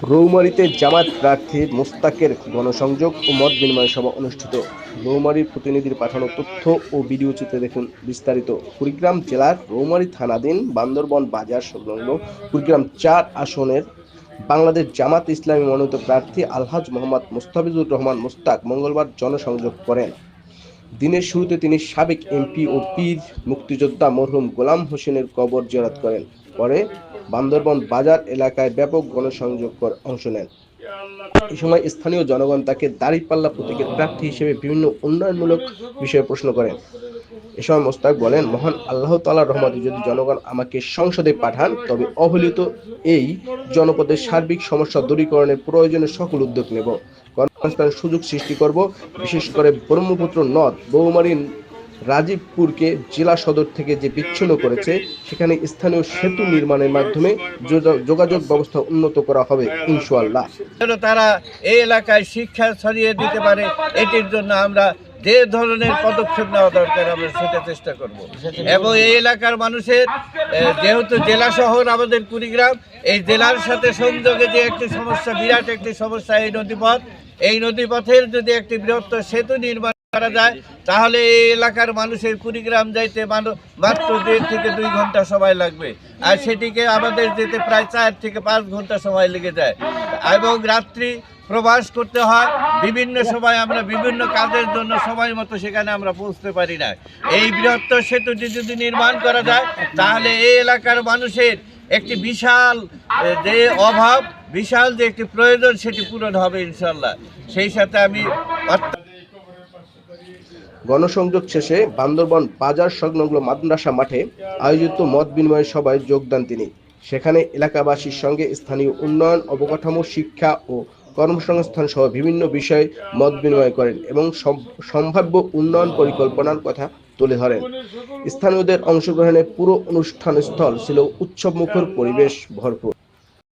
রৌমারীতে জামাত প্রার্থী মোস্তাকের গণসংযোগ ও মত বিনিময় সভা অনুষ্ঠিত। রৌমারীর প্রতিনিধির পাঠানো তথ্য ও ভিডিও চিত্রে দেখুন বিস্তারিত। কুড়িগ্রাম জেলার রৌমারী থানাধীন বান্দরবন বাজার সংলগ্ন কুড়িগ্রাম চার আসনের বাংলাদেশ জামাত ইসলামী মনোনীত প্রার্থী আলহাজ মোহাম্মদ মোস্তাফিজুর রহমান মোস্তাক মঙ্গলবার জনসংযোগ করেন। দিনের শুরুতে তিনি সাবেক এমপি ও পীর, মুক্তিযোদ্ধা মরহুম গোলাম হোসেনের কবর জিয়ারত করেন। পরে বান্দরবন বাজার এলাকায় ব্যাপক গণসংযোগ অংশ নেন। এই সময় স্থানীয় জনগণ তাকে দাঁড়িপাল্লা প্রতীকের প্রার্থী হিসেবে বিভিন্ন উন্নয়নমূলক বিষয়ে প্রশ্ন করেন। এ সময় মোস্তাক বলেন, মহান আল্লাহ তালা রহমতে যদি জনগণ আমাকে সংসদে পাঠান, তবে অবহেলিত এই জনপদের সার্বিক সমস্যা দূরীকরণের প্রয়োজনে সকল উদ্যোগ নেব। কর্মসংস্থানের সুযোগ সৃষ্টি করব, বিশেষ করে ব্রহ্মপুত্র নদ, বৌমারী রাজীবপুরকে জেলা সদর থেকে যে বিচ্ছিন্ন করেছে, সেখানে স্থানীয় সেতু নির্মাণের মাধ্যমে যোগা- যোগাযোগ ব্যবস্থা উন্নত করা হবে, ইনশাআল্লাহ। যেন তারা এই এলাকায় শিক্ষা ছড়িয়ে দিতে পারে, এটির জন্য আমরা যে ধরনের পদক্ষেপ নেওয়া দরকার, আমরা সেটা চেষ্টা করব। এবং এই এলাকার মানুষের যেহেতু জেলা শহর আমাদের কুড়িগ্রাম, এই জেলার সাথে সংযোগে যে একটি সমস্যা, বিরাট একটি সমস্যা, এই নদীপথ, এই নদীপথের যদি একটি বৃহত্তর সেতু নির্মাণ করা যায়, তাহলে এই এলাকার মানুষের কুড়িগ্রাম যাইতে মাত্র দেড় থেকে দুই ঘণ্টা সময় লাগবে। আর সেটিকে আমাদের যেতে প্রায় চার থেকে পাঁচ ঘণ্টা সময় লেগে যায়। এবং রাত্রি প্রবাস করতে হয়, বিভিন্ন সময় আমরা বিভিন্ন কাজের জন্য সময় মতো সেখানে আমরা পৌঁছতে পারি না। এই বৃহত্তর সেতুটি যদি নির্মাণ করা যায়, তাহলে এই এলাকার মানুষের একটি বিশাল যে অভাব, বিশাল যে একটি প্রয়োজন, সেটি পূরণ হবে ইনশাল্লাহ সেই সাথে আমি গণসংযোগ শেষে বান্দরবন বাজার সংলগ্ন মাদ্রাসা মাঠে আয়োজিত মত বিনিময় সভায় যোগদান তিনি। সেখানে এলাকাবাসীর সঙ্গে স্থানীয় উন্নয়ন, অবকাঠামো, শিক্ষা ও কর্মসংস্থান সহ বিভিন্ন বিষয়ে মত বিনিময় করেন এবং সম- সম্ভাব্য উন্নয়ন পরিকল্পনার কথা তুলে ধরেন। স্থানীয়দের অংশগ্রহণে পুরো অনুষ্ঠান স্থল ছিল উৎসবমুখর পরিবেশ ভরপুর।